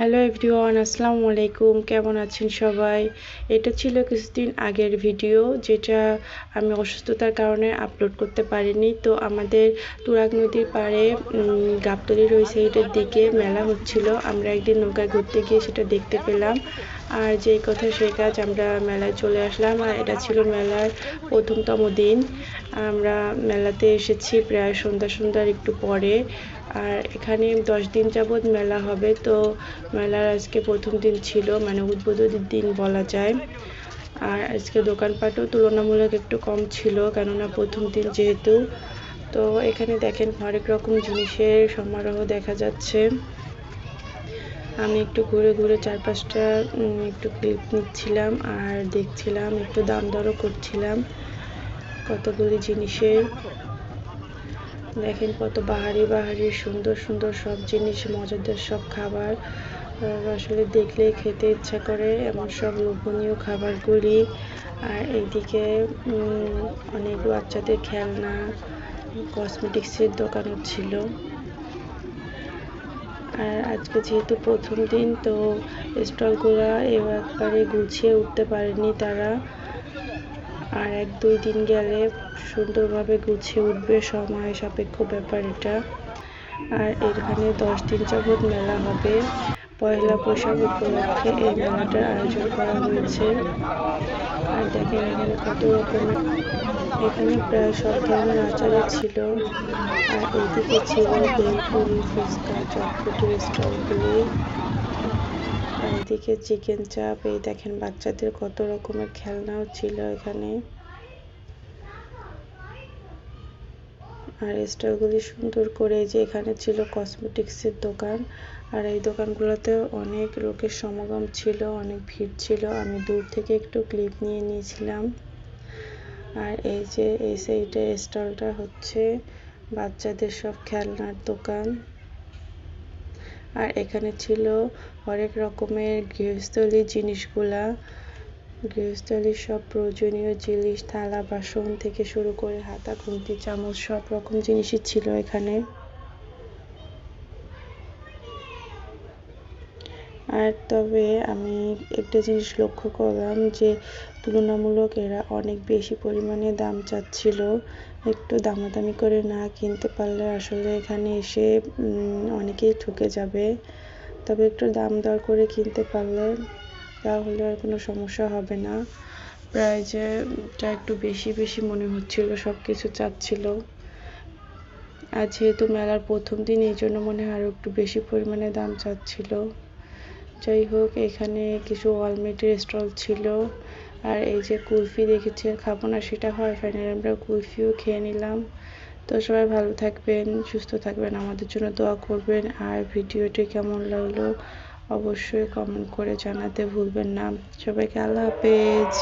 Hello everyone আসসালামু আলাইকুম কেমন আছেন সবাই? এটা ছিল কিছুদিন আগের ভিডিও যেটা আমি অসুস্থতার কারণে আপলোড করতে পারিনি। তো আমাদের তুরাগ নদীর পাড়ে গাবতলির ওই সাইডের দিকে মেলা হচ্ছিল। আমরা একদিন নৌকায় ঘুরতে গিয়ে সেটা দেখতে পেলাম। আর যে কথা সেই কাজ আমরা মেলায় চলে আসলাম, আর এটা ছিল মেলার প্রথমতম দিন। আমরা মেলাতে এসেছি প্রায় সন্ধ্যা সন্ধ্যার একটু পরে, আর এখানে দশ দিন যাবৎ মেলা হবে। তো মেলার আজকে প্রথম দিন ছিল মানে উদ্বোধনের দিন বলা যায়। আর আজকে দোকানপাটও তুলনামূলক একটু কম ছিল, কেননা প্রথম দিন যেহেতু। তো এখানে দেখেন হরেক রকম জিনিসের সমারোহ দেখা যাচ্ছে। আমি একটু ঘুরে ঘুরে চারপাশটা একটু ক্লিপ নিচ্ছিলাম আর দেখছিলাম, একটু দাম দরও করছিলাম কতগুলি জিনিসের। দেখেন কত বাহারি বাহারি, সুন্দর সুন্দর সব জিনিস, মজাদার সব খাবার। আসলে দেখলেই খেতে ইচ্ছা করে এমন সব লোভনীয় খাবারগুলি। আর এইদিকে অনেক বাচ্চাদের খেলনা কসমেটিক্সের দোকানও ছিল। আর আজকে যেহেতু প্রথম দিন, তো স্টলগুলো এবারে গুছিয়ে উঠতে পারেনি তারা। আর এক দুই দিন গেলে সুন্দরভাবে গুছিয়ে উঠবে, সময় সাপেক্ষ ব্যাপার এটা। আর এখানে দশ দিন যাবৎ মেলা হবে। পয়লা বৈশাখ উপলক্ষে এই মেলাটার আয়োজন করা হয়েছে। আর দেখেন এখানে কত রকমের এখানে প্রায় সব ধরনের আচারই ছিল। আর এইদিকে ছিল বেলপুরি, ফুচকা চটপটির স্টলগুলি আর এদিকে চিকেন চাপ। এই দেখেন, বাচ্চাদের কত রকমের খেলনাও ছিল এখানে। আর স্টলগুলি সুন্দর করে যে এখানে ছিল কসমেটিক্সের দোকান। আর এই দোকানগুলোতে অনেক লোকের সমাগম ছিল, অনেক ভিড় ছিল। আমি দূর থেকে একটু ক্লিপ নিয়ে নিয়েছিলাম। আর এই যে এই সাইডে স্টলটা হচ্ছে বাচ্চাদের সব খেলনার দোকান। আর এখানে ছিল অনেক রকমের গৃহস্থলী জিনিসগুলা। গৃহস্থলীর সব প্রয়োজনীয় জিনিস, থালা, বাসন থেকে শুরু করে হাতা, খুন্তি, চামচ, সব রকম জিনিসই ছিল এখানে। আর তবে আমি একটা জিনিস লক্ষ্য করলাম যে তুলনামূলক এরা অনেক বেশি পরিমাণে দাম চাচ্ছিল। একটু দামাদামি করে না কিনতে পারলে আসলে এখানে এসে অনেকেই ঠকে যাবে। তবে একটু দাম দর করে কিনতে পারলে তাহলে আর কোনো সমস্যা হবে না। যে একটু বেশি বেশি মনে হচ্ছিল সব কিছু চাচ্ছিল। আর যেহেতু মেলার প্রথম দিন, এই জন্য মনে হয় আরও একটু বেশি পরিমাণে দাম চাচ্ছিল। যাই হোক, এখানে কিছু ওয়ালমেটের স্টল ছিল। আর এই যে কুলফি দেখেছি আর খাব না সেটা হয় ফাইনালি। আমরা কুলফিও খেয়ে নিলাম। তো সবাই ভালো থাকবেন, সুস্থ থাকবেন, আমাদের জন্য দোয়া করবেন। আর ভিডিওটি কেমন লাগল অবশ্যই কমেন্ট করে জানাতে ভুলবেন না। সবাইকে আল্লাহ হাফেজ।